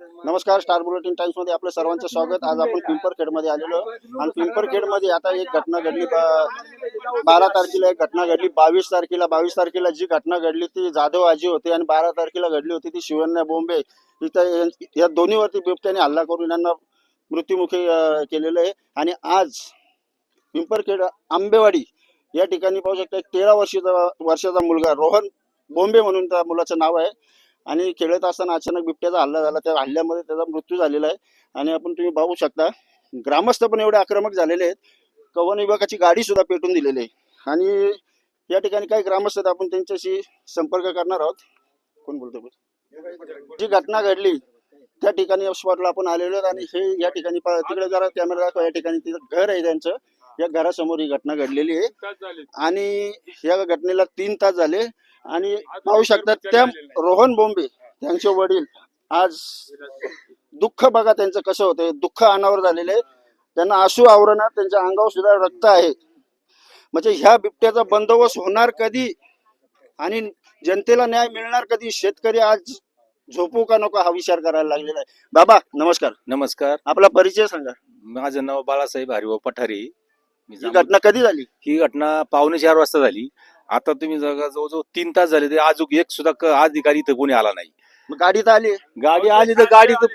नमस्कार star bulletin टाइम्समध्ये आपलं सर्वांचं स्वागत. आज आपण पिंपरखेडमध्ये आलेलो आणि पिंपरखेडमध्ये आता एक घटना घडली. बारा तारखेला एक घटना घडली. बावीस तारखेला बावीस तारखेला जी घटना घडली ती जाधव आजी होती आणि बारा तारखेला घडली होती ती शिवन्या बोंबे. इथं या- दोन्हीवरती बिबट्याने हल्ला करून यांना मृत्युमुखी केलेलं आहे. आणि आज पिंपरखेड आंबेवाडी या ठिकाणी पाहू शकता एक तेरा वर्षाचा वर्षाचा मुलगा रोहन बोंबे म्हणून त्या मुलाचं नाव आहे. आणि खेळत असताना अचानक बिबट्याचा हल्ला झाला. त्या हल्ल्यामध्ये त्याचा मृत्यू झालेला आहे. आणि आपण तुम्ही पाहू शकता ग्रामस्थ पण एवढे आक्रमक झालेले आहेत. कवन विभागाची गाडी सुद्धा पेटून दिलेली आहे. आणि या ठिकाणी काही ग्रामस्थ आहेत आपण त्यांच्याशी संपर्क करणार आहोत. कोण बोलतो जी घटना घडली त्या ठिकाणी स्पॉटला आपण आलेलो आहोत आणि हे या ठिकाणी तिकडे जरा कॅमेरा दाखवा. या ठिकाणी तिथं घर आहे त्यांचं. या घरासमोर ही घटना घडलेली आहे. आणि या घटनेला तीन तास झाले. आणि पाहू शकता त्या रोहन बोंबे त्यांचे वडील आज दुःख बघा त्यांचं कसं होतं दुःख अनावर झालेले आहे. त्यांना आसू आवरणात त्यांच्या अंगावर सुद्धा रक्त आहे. म्हणजे ह्या बिबट्याचा बंदोबस्त होणार कधी आणि जनतेला न्याय मिळणार कधी? शेतकरी आज झोपू का नको हा विचार करायला लागलेला आहे. बाबा नमस्कार. नमस्कार. आपला परिचय सांगा. माझं नाव बाळासाहेब हरिभाऊ पठारे. ही घटना कधी झाली? ही घटना पावणे चार वाजता झाली. आता तुम्ही जगा जवळजवळ तीन तास झाले ते अजून एक सुद्धा क- अधिकारी इथं कोणी आला नाही. मग गाडी तर आली. गाडी आली तर गाडी तर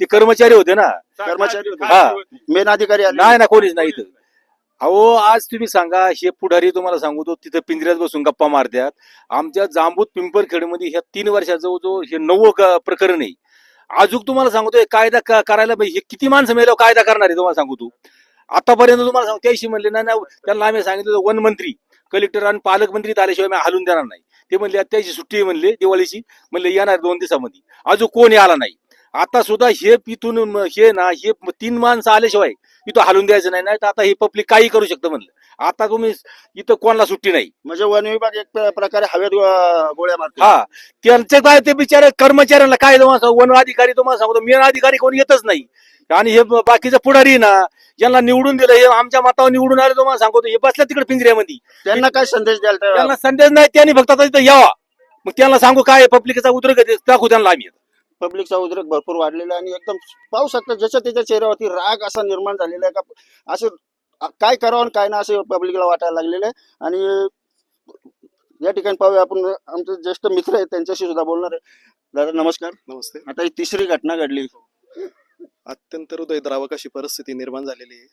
ती कर्मचारी होते ना. कर्मचारी होते. हा. मेन अधिकारी आले. नाही ना कोणीच नाही इथं. अहो आज तुम्ही सांगा हे पुढारी तुम्हाला सांगू तो तिथं पिंजऱ्यात बसून गप्पा मारतात आमच्या जांबूत पिंपरखेडमध्ये ह्या तीन वर्षात जवळजवळ हे नवं प्रकरण आहे. अजून तुम्हाला सांगतो हे कायदा क- करायला पाहिजे हे किती माणसं मेल्यावर कायदा करणार आहे तुम्हाला सांगू तू आतापर्यंत तुम्हाला सांगतो त्याशी म्हणले ना ना त्यांना आम्ही सांगितलं वन मंत्री. कलेक्टर आणि पालकमंत्री आल्याशिवाय मी हलून देणार नाही. ते म्हणले त्याची सुट्टी म्हणले दिवाळीची. म्हणले येणार दोन दिवसामध्ये. अजून कोणी आला नाही. आता सुद्धा हे इथून हे ना हे तीन माणसं आल्याशिवाय इथं हलून द्यायचं नाही. नाही तर आता हे पब्लिक काही करू शकतं म्हणलं. आता तुम्ही इथं कोणाला सुट्टी नाही. म्हणजे वन विभाग एक प्र- प्रकारे हवेत गो- गोळ्या मारतो हा त्यांचे काय ते बिचारे कर्मचाऱ्यांना काय तुम्हाला सांगू, वन अधिकारी तुम्हाला सांगतो मेन अधिकारी कोणी येतच नाही. आणि हे बाकीचे पुढारी ना ज्यांना निवडून दिलं हे आमच्या मतावर निवडून आले तुम्हाला सांगतो हे बसल्या तिकडे पिंजऱ्यामध्ये. त्यांना काय संदेश द्याल त्या- त्यांना संदेश नाही त्यांनी फक्त आता इथं यावा. मग त्यांना सांगू काय पब्लिकचा उद्रेक आहे दाखवू त्यांना आम्ही. पब्लिकचा उद्रेक भरपूर वाढलेला आहे आणि एकदम पाहू शकता ज्याच्या त्याच्या चेहऱ्यावरती राग असा निर्माण झालेला आहे का? असं काय करावं आणि काय ना असं पब्लिकला वाटायला लागलेलं आहे. आणि या ठिकाणी पाहूया आपण आमचे ज्येष्ठ मित्र आहेत त्यांच्याशी सुद्धा बोलणार आहे. दादा नमस्कार. नमस्ते. आता ही तिसरी घटना घडली. अत्यंत हृदयद्रावक अशी परिस्थिती निर्माण झालेली आहे.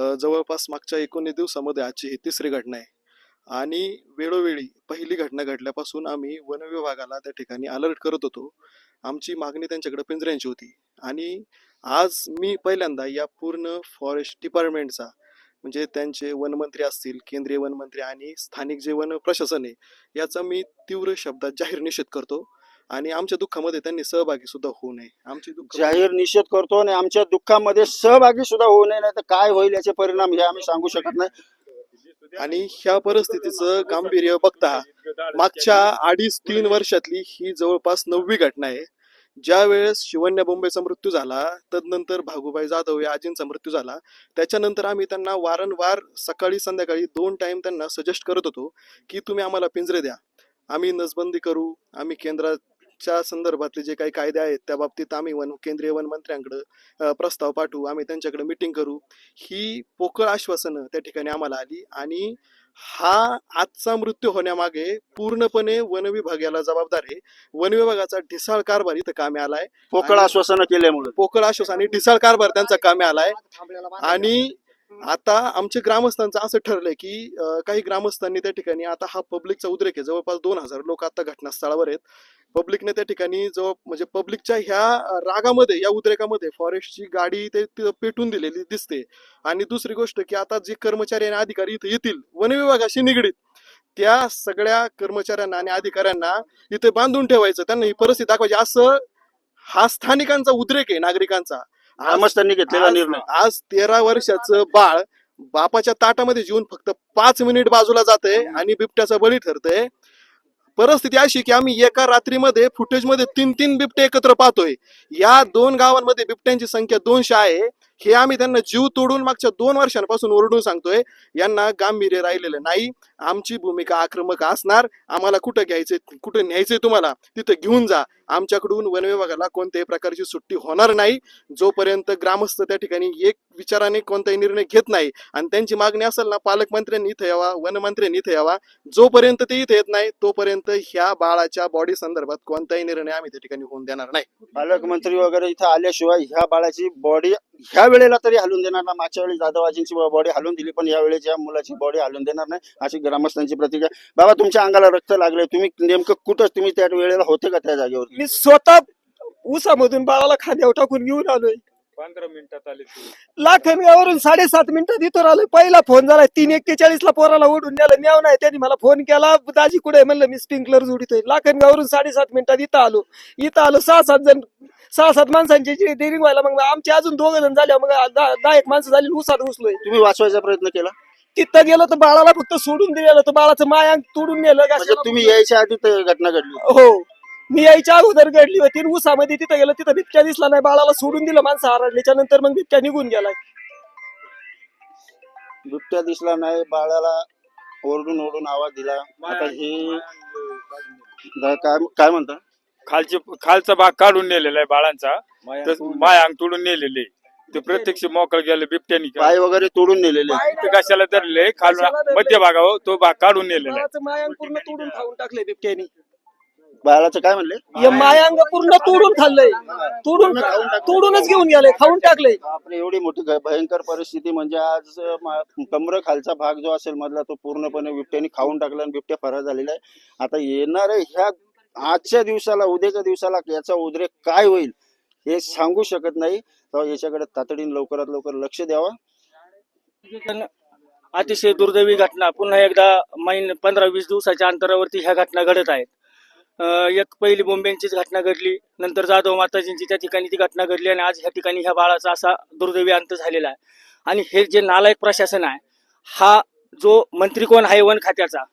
अ, जवळपास मागच्या एकोणीस दिवसामध्ये आजची ही तिसरी घटना आहे. आणि वेळोवेळी पहिली घटना घडल्यापासून आम्ही वन विभागाला त्या ठिकाणी अलर्ट करत होतो. आमची मागणी त्यांच्याकडे पिंजऱ्यांची होती. आणि आज मी पहिल्यांदा या पूर्ण फॉरेस्ट डिपार्टमेंटचा म्हणजे त्यांचे वनमंत्री असतील केंद्रीय वनमंत्री आणि स्थानिक जे वन प्रशासन आहे याचा मी तीव्र शब्दात जाहीर निषेध करतो. आणि आमच्या दुःखामध्ये त्यांनी सहभागी सुद्धा होऊ नये. आमची दुःख जाहीर निषेध करतो आणि आमच्या दुःखामध्ये सहभागी सुद्धा होऊ नये नाही तर काय होईल याचे परिणाम हे आम्ही सांगू शकत नाही. आणि ह्या परिस्थितीचं गांभीर्य बघता मागच्या अडीच तीन वर्षातली ही जवळपास नववी घटना आहे. ज्या वेळेस शिवण्या बोंबेचा मृत्यू झाला तदनंतर भागूबाई जाधव या आजींचा मृत्यू झाला. त्याच्यानंतर आम्ही त्यांना वारंवार सकाळी संध्याकाळी दोन टाइम त्यांना सजेस्ट करत होतो की तुम्ही आम्हाला पिंजरे द्या. आम्ही नसबंदी करू आम्ही केंद्राच्या संदर्भातले जे काही कायदे आहेत त्या बाबतीत आम्ही वन केंद्रीय वनमंत्र्यांकडे प्रस्ताव पाठवू आम्ही त्यांच्याकडे मिटिंग करू. ही पोकळ आश्वासनं त्या ठिकाणी आम्हाला आली आणि हा आजचा मृत्यू होण्यामागे पूर्णपणे वन विभाग याला जबाबदार आहे. वन विभागाचा ढिसाळ कारभार इथं कामी आलाय. पोकळ आश्वासनं केल्यामुळे. पोकळ आश्वासन आणि ढिसाळ कारभार त्यांचा कामी आलाय. आणि आता आमच्या ग्रामस्थांचं असं ठरलंय की काही ग्रामस्थांनी त्या ठिकाणी आता हा पब्लिकचा उद्रेक आहे. जवळपास दोन हजार लोक आता घटनास्थळावर आहेत. पब्लिकने त्या ठिकाणी जवळ म्हणजे पब्लिकच्या ह्या रागामध्ये या उद्रेकामध्ये फॉरेस्टची गाडी ते पेटून दिलेली दिसते. आणि दुसरी गोष्ट की आता जे कर्मचारी आणि अधिकारी इथे येतील वन विभागाशी निगडीत त्या सगळ्या कर्मचाऱ्यांना आणि अधिकाऱ्यांना इथे बांधून ठेवायचं त्यांना ही परिस्थिती दाखवायची. असं हा स्थानिकांचा उद्रेक आहे नागरिकांचा. आज ग्रामस्थांनी घेतलेला निर्णय. आज तेरा वर्षाचं बाळ बापाच्या ताटामध्ये जेवून फक्त पाच मिनिट बाजूला जाते आणि बिबट्याचा बळी ठरतंय. परिस्थिती अशी की आम्ही एका रात्रीमध्ये फुटेजमध्ये तीन तीन बिबटे एकत्र पाहतोय. या दोन गावांमध्ये बिबट्यांची संख्या दोनशे आहे. हे आम्ही त्यांना जीव तोडून मागच्या दोन वर्षांपासून ओरडून सांगतोय यांना गांभीर्य राहिलेलं नाही. आमची भूमिका आक्रमक असणार. आम्हाला कुठं घ्यायचंय कुठं न्यायचंय तुम्हाला तिथं घेऊन जा. आमच्याकडून वन विभागाला कोणत्याही प्रकारची सुट्टी होणार नाही. जोपर्यंत ग्रामस्थ त्या ठिकाणी एक विचाराने कोणताही निर्णय घेत नाही आणि त्यांची मागणी असेल ना पालकमंत्र्यांनी इथं यावा वनमंत्र्यांनी इथं यावा जोपर्यंत ते इथे येत नाही तोपर्यंत ह्या बाळाच्या बॉडी संदर्भात कोणताही निर्णय आम्ही त्या ठिकाणी होऊन देणार नाही. पालकमंत्री वगैरे इथं आल्याशिवाय ह्या बाळाची बॉडी ह्या वेळेला तरी हलून देणार ना. मागच्या वेळी जाधवाजींची बॉडी हलून दिली पण या वेळेस या मुलाची बॉडी हलून देणार नाही अशी ग्रामस्थांची प्रतिक्रिया. बाबा तुमच्या अंगाला रक्त लागले तुम्ही नेमकं कुठं तुम्ही त्या वेळेला होते का त्या जागेवर? मी स्वतः उसामधून बाळाला खांद्यावर टाकून घेऊन आलोय. पंधरा मिनिटात आले लाखनगावरून साडेसात मिनिटात इथं आलोय पहिला फोन झाला तीन एक्केचाळीस ला पोराला ओढून नेलं. न्याव नाही त्यांनी मला फोन केला. दाजी कुठे आहे? म्हणलं मी स्प्रिंकलर जोडितोय. लाखनगावरून साडेसात मिनिटात इथं आलो. इथं आलो सहा सात जण सहा सात माणसांची जी डेअरिंग व्हायला मग आमचे अजून दोघ जण झाले. मग दहा दहा एक माणसं झाली उसात घुसलोय तुम्ही वाचवायचा प्रयत्न केला? तिथं गेलं तर बाळाला फक्त सोडून दिलेलं तर बाळाचं मायांक तोडून नेलं. म्हणजे तुम्ही यायच्या आधी ते घटना घडली हो. मी यायच्या अगोदर घडली होती आणि ऊसामध्ये तिथं गेलं तिथं बिबट्या दिसला नाही बाळाला सोडून दिलं माणसं हरडल्याच्या नंतर मग बिबट्या निघून गेलाय बिबट्या दिसला नाही बाळाला ओरडून ओरडून आवाज दिला. आता हे दा- काय काय म्हणता? खालचे खालचा भाग काढून नेलेला आहे बाळांचा. तर माय अंग तोडून नेलेले. ते प्रत्यक्ष मोकळ गेले बिबट्यानी का. पाय वगैरे तोडून नेलेले. ते कशाला धरले? खालून मध्य भागावर तो भाग काढून नेलेला आहे. मायांग पूर्ण तोडून खाऊन टाकलंय बिबट्यानी. बाळाचं काय म्हणले? हे मायांग पूर्ण तोडून खाल्लंय. तोडून तोडूनच घेऊन गेले खाऊन टाकलंय बापरे एवढी मोठी ग- भयंकर परिस्थिती म्हणजे आज मा- कमर खालचा भाग जो असेल मधला तो पूर्णपणे बिबट्याने खाऊन टाकला आणि बिबट्या फरार झालेला आहे. आता येणाऱ्या ह्या आजच्या दिवसाला उद्याच्या दिवसाला याचा उद्रेक काय होईल हे सांगू शकत नाही. तर याच्याकडे तातडीने लवकरात लवकर लक्ष द्यावा. अतिशय दुर्दैवी घटना. पुन्हा एकदा महिने पंधरा वीस दिवसाच्या अंतरावरती ह्या घटना घडत आहेत. एक पहिली बोंबेंचीच घटना घडली. नंतर जाधव माताजींची त्या ठिकाणी ती घटना घडली आणि आज ह्या ठिकाणी ह्या बाळाचा असा दुर्दैवी अंत झालेला आहे. आणि हे जे नालायक प्रशासन आहे हा जो मंत्री कोण आहे वन खात्याचा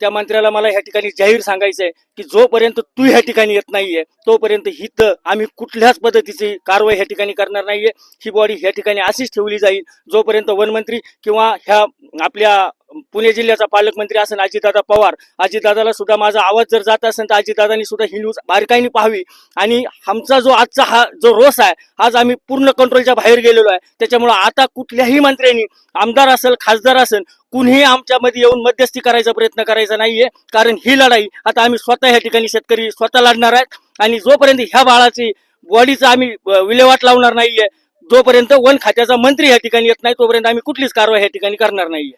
त्या मंत्र्याला मला ह्या ठिकाणी जाहीर सांगायचं आहे की जोपर्यंत तू ह्या ठिकाणी येत नाहीये तोपर्यंत हित आम्ही कुठल्याच पद्धतीची कारवाई ह्या ठिकाणी करणार नाहीये. ही बॉडी ह्या ठिकाणी अशीच ठेवली जाईल जोपर्यंत वनमंत्री किंवा ह्या आपल्या पुणे जिल्ह्याचा पालकमंत्री असेल अजितदादा पवार. अजितदादाला सुद्धा माझा आवाज जर जात असेल तर अजितदादांनी सुद्धा ही न्यूज बारकाईने पाहावी. आणि आमचा जो आजचा हा जो रोस आहे आज आम्ही पूर्ण कंट्रोलच्या बाहेर गेलेलो आहे. त्याच्यामुळे आता कुठल्याही मंत्र्यांनी आमदार असेल खासदार असेल कुणीही आमच्यामध्ये येऊन मध्यस्थी करायचा प्रयत्न करायचा नाहीये. कारण ही लढाई आता आम्ही स्वतः ह्या ठिकाणी शेतकरी स्वतः लढणार आहेत. आणि जोपर्यंत ह्या बाळाची बॉडीचा आम्ही विल्हेवाट लावणार नाहीये जोपर्यंत वन खात्याचा मंत्री ह्या ठिकाणी येत नाही तोपर्यंत आम्ही कुठलीच कारवाई ह्या ठिकाणी करणार नाहीये.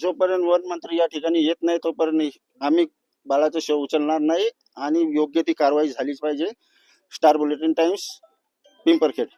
जोपर्यंत वन मंत्री या ठिकाणी येत नाही तोपर्यंत आम्ही बाळाचं शव उचलणार नाही आणि योग्य ती कारवाई झालीच पाहिजे. Star bulletin times Pimparkhed.